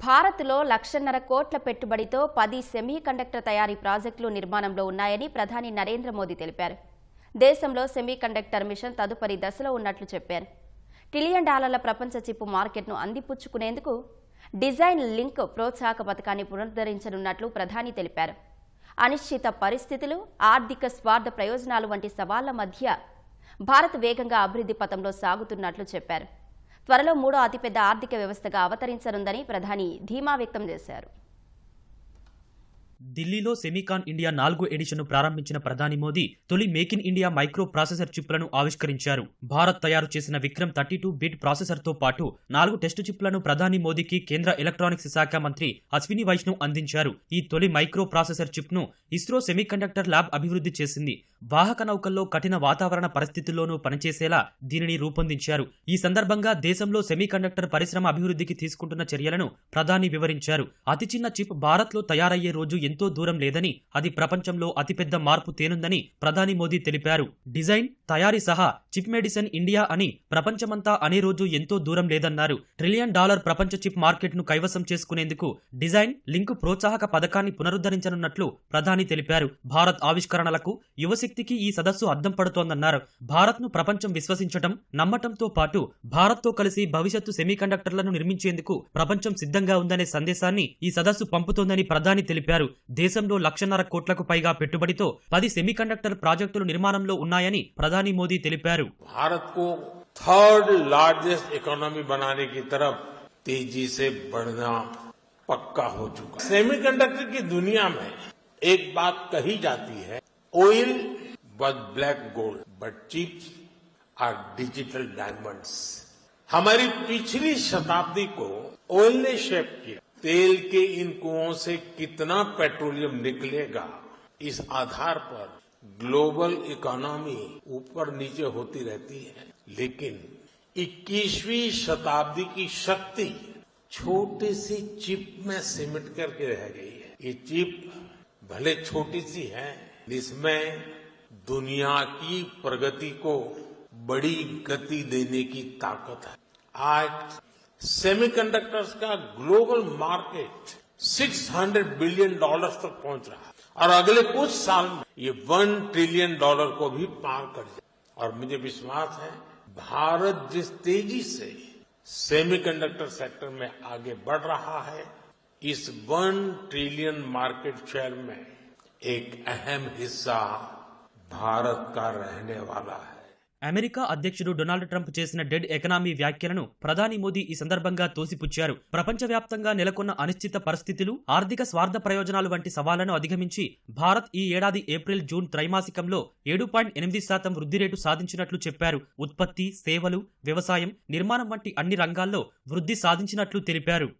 భారత్లో లక్షన్నర కోట్ల పెట్టుబడితో పది సెమీ కండక్టర్ తయారీ ప్రాజెక్టులు నిర్మాణంలో ఉన్నాయని ప్రధాని నరేంద్ర మోదీ తెలిపారు. దేశంలో సెమీ కండక్టర్ మిషన్ తదుపరి దశలో ఉన్నట్లు చెప్పారు. ట్రిలియన్ డాలర్ల ప్రపంచ చిప్పు మార్కెట్ను అందిపుచ్చుకునేందుకు డిజైన్ లింక్ ప్రోత్సాహక పథకాన్ని పునరుద్ధరించనున్నట్లు ప్రధాని తెలిపారు. అనిశ్చిత పరిస్థితులు ఆర్థిక స్వార్థ ప్రయోజనాలు వంటి సవాళ్ళ మధ్య భారత్ వేగంగా అభివృద్ధి పథంలో సాగుతున్నట్లు చెప్పారు. త్వరలో మూడో అతిపెద్ద ఆర్థిక వ్యవస్థగా అవతరించనుందని ప్రధాని ధీమా వ్యక్తం చేశారు. ఢిల్లీలో సెమీకాన్ ఇండియా నాలుగో ఎడిషన్ను ప్రారంభించిన ప్రధాని మోదీ తొలి make in India micro processor చిప్లను ఆవిష్కరించారు. భారత్ తయారు చేసిన విక్రమ్ థర్టీ టూ బిట్ ప్రాసెసర్తో పాటు నాలుగు టెస్టు చిప్లను ప్రధాని మోదీకి కేంద్ర ఎలక్ట్రానిక్స్ శాఖ మంత్రి అశ్విని వైష్ణవ్ అందించారు. ఈ తొలి మైక్రో ప్రాసెసర్ చిప్ను ఇస్రో సెమీకండక్టర్ ల్యాబ్ అభివృద్ధి చేసింది. వాహక నౌకల్లో కఠిన వాతావరణ పరిస్థితుల్లోనూ పనిచేసేలా దీనిని రూపొందించారు. ఈ సందర్భంగా దేశంలో సెమీకండక్టర్ పరిశ్రమ అభివృద్ధికి తీసుకుంటున్న చర్యలను ప్రధాని వివరించారు. అతి చిన్న చిప్ భారత్లో తయారయ్యే రోజు ఎంతో దూరం లేదని అది ప్రపంచంలో అతిపెద్ద మార్పు తేనుందని ప్రధాని మోదీ తెలిపారు. డిజైన్ తయారీ సహా చిప్ మెడిసిన్ ఇండియా అని ప్రపంచమంతా అనే రోజు ఎంతో దూరం లేదన్నారు. ట్రిలియన్ డాలర్ ప్రపంచ చిప్ మార్కెట్ను కైవసం చేసుకునేందుకు డిజైన్ లింక్ ప్రోత్సాహక పథకాన్ని పునరుద్ధరించనున్నట్లు ప్రధాని తెలిపారు. భారత్ ఆవిష్కరణలకు యువశక్తికి ఈ సదస్సు అద్దం పడుతోందన్నారు. భారత్ను ప్రపంచం విశ్వసించటం నమ్మటంతో పాటు భారత్తో కలిసి భవిష్యత్తు సెమీకండక్టర్లను నిర్మించేందుకు ప్రపంచం సిద్ధంగా ఉందనే సందేశాన్ని ఈ సదస్సు పంపుతోందని ప్రధాని తెలిపారు. దేశంలో లక్షన్నర కోట్లకు పైగా పెట్టుబడితో పది సెమీకండక్టర్ ప్రాజెక్టులు నిర్మాణంలో ఉన్నాయని ప్రధాని మోదీ తెలిపారు भारत को थर्ड लार्जेस्ट इकोनॉमी बनाने की तरफ तेजी से बढ़ना पक्का हो चुका है सेमीकंडक्टर की दुनिया में एक बात कही जाती है oil was black gold but chips are digital diamonds हमारी पिछली शताब्दी को ऑयल ने शेप किया तेल के इन कुओं से कितना पेट्रोलियम निकलेगा? इस आधार पर ग्लोबल इकोनॉमी ऊपर नीचे होती रहती है। लेकिन 21वीं शताब्दी की शक्ति छोटी सी चिप में सिमट करके रह गई है। ये चिप भले छोटी सी है, इसमें दुनिया की प्रगति को बड़ी गति देने की ताकत है। आज सेमीकंडक्टर्स का ग्लोबल मार्केट 600 बिलियन डॉलर्स तक पहुँच रहा है। और अगले कुछ साल में ये वन ट्रिलियन डॉलर को भी पार कर जाए और मुझे विश्वास है, भारत जिस तेज़ी से सेमीकंडक्टर सेक्टर में आगे बढ़ रहा है, इस वन ट्रिलियन मार्केट शेयर में एक अहम हिस्सा भारत का रहने वाला है। అమెరికా అధ్యక్షుడు డొనాల్డ్ ట్రంప్ చేసిన డెడ్ ఎకనామీ వ్యాఖ్యలను ప్రధాని మోదీ ఈ సందర్భంగా తోసిపుచ్చారు. ప్రపంచవ్యాప్తంగా నెలకొన్న అనిశ్చిత పరిస్థితులు ఆర్థిక స్వార్థ ప్రయోజనాలు వంటి సవాళ్ళను అధిగమించి భారత్ ఈ ఏడాది ఏప్రిల్ జూన్ త్రైమాసికంలో ఏడు పాయింట్ ఎనిమిది శాతం వృద్ధి రేటు సాధించినట్లు చెప్పారు. ఉత్పత్తి సేవలు వ్యవసాయం నిర్మాణం వంటి అన్ని రంగాల్లో వృద్ధి సాధించినట్లు తెలిపారు.